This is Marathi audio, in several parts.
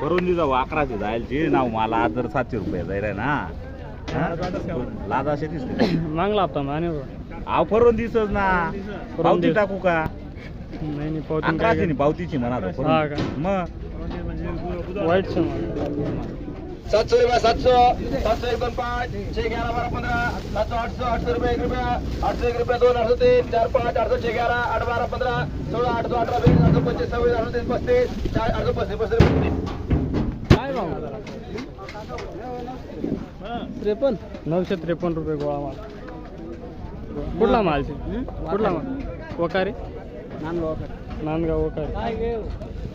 करून जाऊ अकराशे जायलची. नाव मला आज जर सातशे रुपये जाईल आहे ना. लादा असे दिसते मागला हप्ता माने अहो फरून दिसच ना. पावती. टाकू का? नाही नाही पावती अकराशे नाही. पावतीची म्हणा तो हा? मग? वाईट समाज सातशो रुपये सातशो सातशो एकोणपाच छे ग्यारह बारा पंधरा सातशो आठशो आठशो रुपये एक रुपया आठशो एक रुपया दोन आठशो तीन चार पाच आठशो छे ग्यारह आठ बारा पंधरा सोळा आठशो अठरा वीस आठशो पंचवीस सव्वीस आठशो तीस पस्तीस चार आठशो पस्तीस पस्तीस रुपये त्रेपन्न? नऊशे त्रेपन्न रुपये गोळा माल. कुठला माल? कुठला माल? वकारे? नांदगाव वकारे.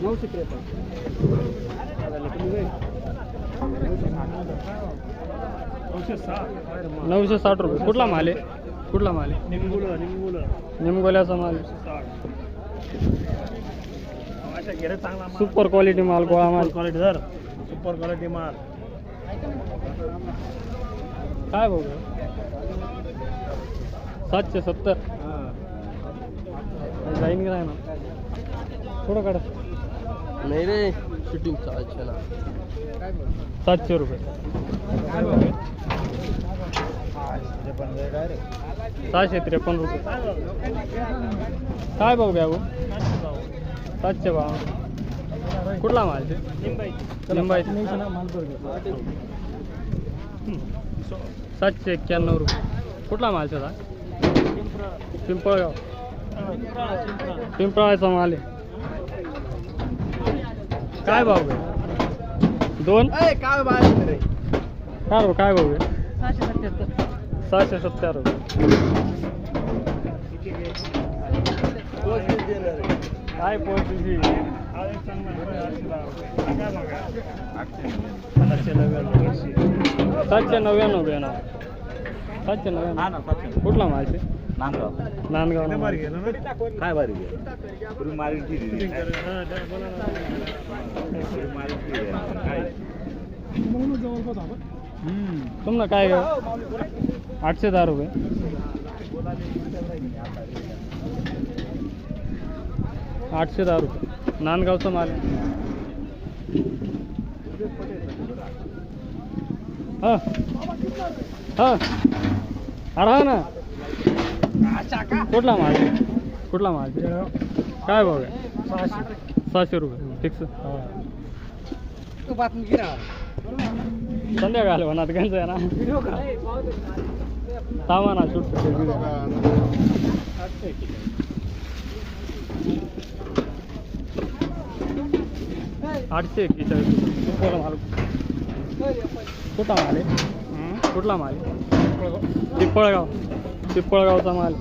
नऊशे त्रेपन्न. नऊशे साठ रुपये. कुठला माल आहे? कुठला माल आहे? निमगोल्याचा माल. सुपर क्वालिटी माल गोळा माल. क्वालिटी सर सुपर क्वालिटी माल. काय भाऊ? सातशे सत्तर. जाईन की नाही ना थोडं काढा. नाही रे शूटिंग चालશે ना. सातशे रुपये. सहाशे त्रेपन्न रुपये. काय भाऊ घ्या भाऊ सातशे भाऊ कुठला माल ते सातशे एक्क्याण्णव रुपये. कुठला माल त्याचा? पिंपळगाव. पिंपळाचा माल आहे. काय भाव आहे? दोन? काय काय भाऊ काय भाऊ आहे? सहाशे सत्तर रुपये. काय पोहोचली सातशे नव्याण्णव सातशे हा नव्याण्णव कुठला माल ते नांदगाव. नांदगाव ना. काय बारी आहे पूर्वी दिली काय? पूर्वी मारी दिली. काय? तुम्हाला काय ग? आठशे दहा रुपये. आठशे दहा रुपये. नांदगावचा माल आहे. हा. हा. अरे हा ना. कुठला माल? कुठला माल? काय भाव आहे? सहाशे रुपये. फिक्स संध्याकाळ म्हणा त्यांचं आहे ना. थांबा ना शूट आठशे एक्केचाळीस कुठला माल? कुठला माल आहे? कुठला माल आहे? पिंपळगाव पिंपळगावचा माल.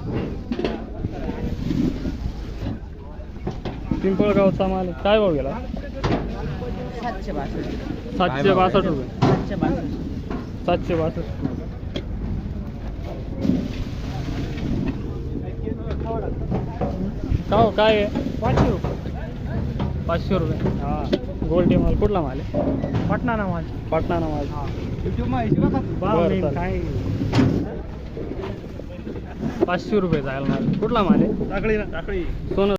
पिंपळगावचा माल. काय भाव गेला? सातशे बासष्ट. रुपये. सातशे बासष्ट. का हो, काय आहे? पाचशे रुपये. पाचशे रुपये. हां. गोल्डी माल कुठला माल आहे? पटना ना माझ पाटणा ना माल बरं, चालेल. पाचशे रुपये जायला माल कुठला माल आहे? टाकळी ना टाकळी सोनं